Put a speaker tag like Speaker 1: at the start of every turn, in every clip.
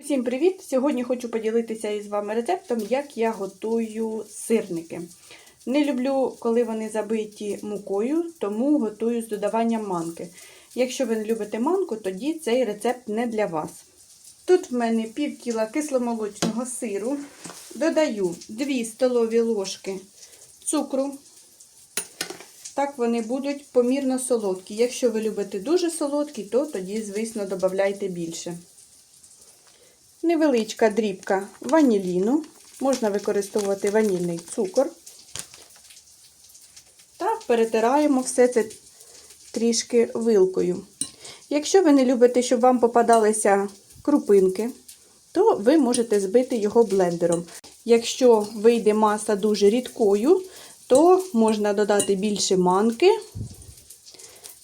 Speaker 1: Усім привіт! Сьогодні хочу поділитися із вами рецептом, як я готую сирники. Не люблю, коли вони забиті мукою, тому готую з додаванням манки. Якщо ви не любите манку, тоді цей рецепт не для вас. Тут в мене пів кіла кисломолочного сиру. Додаю 2 столові ложки цукру. Так вони будуть помірно солодкі. Якщо ви любите дуже солодкі, то тоді, звісно, додавайте більше. Невеличка дрібка ваніліну. Можна використовувати ванільний цукор. Та перетираємо все це трішки вилкою. Якщо ви не любите, щоб вам попадалися крупинки, то ви можете збити його блендером. Якщо вийде маса дуже рідкою, то можна додати більше манки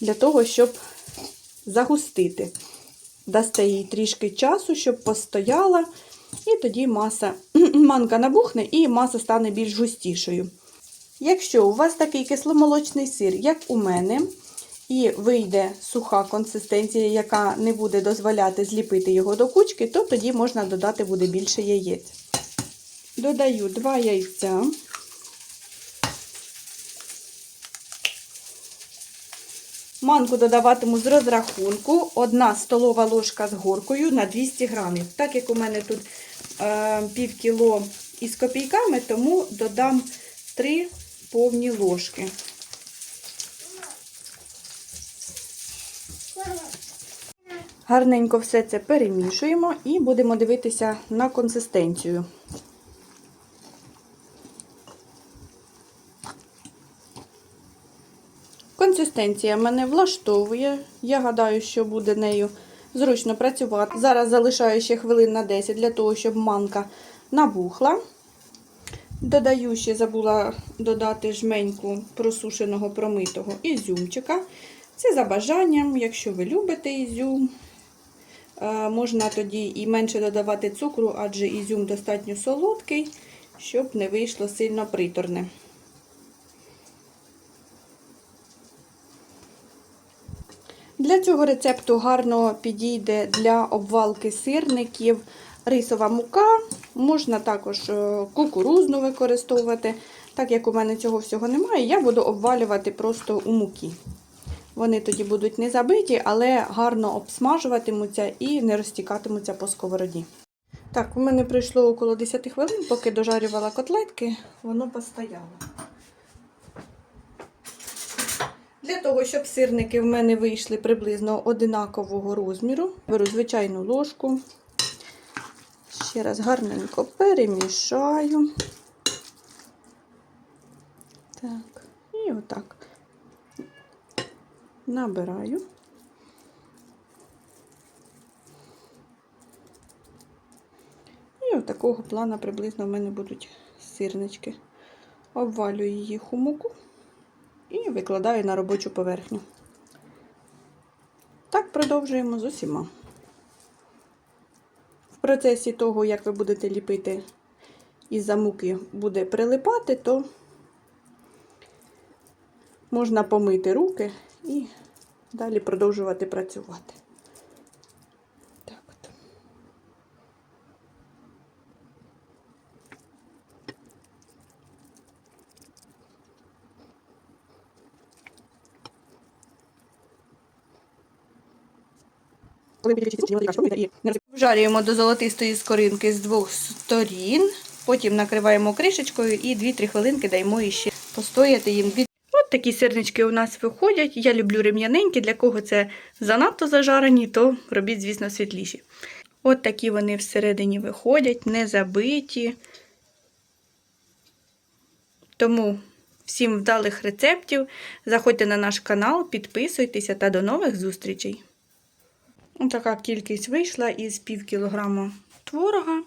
Speaker 1: для того, щоб загустити. Дасте їй трішки часу, щоб постояла, і тоді маса, манка набухне і маса стане більш густішою. Якщо у вас такий кисломолочний сир, як у мене, і вийде суха консистенція, яка не буде дозволяти зліпити його до кучки, то тоді можна додати буде більше яєць. Додаю 2 яйця. Манку додаватиму з розрахунку 1 столова ложка з горкою на 200 грамів. Так як у мене тут е, пів кіло із копійками, тому додам 3 повні ложки. Гарненько все це перемішуємо і будемо дивитися на консистенцію. Консистенція мене влаштовує. Я гадаю, що буде нею зручно працювати. Зараз залишаю ще хвилин на 10 для того, щоб манка набухла. Додаю ще забула додати жменьку просушеного промитого ізюмчика. Це за бажанням, якщо ви любите ізюм, можна тоді і менше додавати цукру, адже ізюм достатньо солодкий, щоб не вийшло сильно приторне. Для цього рецепту гарно підійде для обвалки сирників рисова мука, можна також е, кукурузну використовувати. Так як у мене цього всього немає, я буду обвалювати просто у муки. Вони тоді будуть не забиті, але гарно обсмажуватимуться і не розтікатимуться по сковороді. Так, у мене пройшло около 10 хвилин, поки дожарювала котлетки, воно постояло. Для того, щоб сирники в мене вийшли приблизно одинакового розміру, беру звичайну ложку, ще раз гарненько перемішаю. Так, і отак набираю. І отакого плана приблизно в мене будуть сирнички. Обвалюю їх у муку і викладаю на робочу поверхню. Так продовжуємо з усіма. В процесі того, як ви будете ліпити із-за муки буде прилипати, то можна помити руки і далі продовжувати працювати. Так от. Вжарюємо до золотистої скоринки з двох сторін, потім накриваємо кришечкою і 2-3 хвилинки даємо іще постояти їм. От такі сирнички у нас виходять. Я люблю рем'яненькі, для кого це занадто зажарені, то робіть, звісно, світліші. От такі вони всередині виходять, не забиті. Тому всім вдалих рецептів. Заходьте на наш канал, підписуйтеся та до нових зустрічей. Ось така кількість вийшла із пів кілограма творога.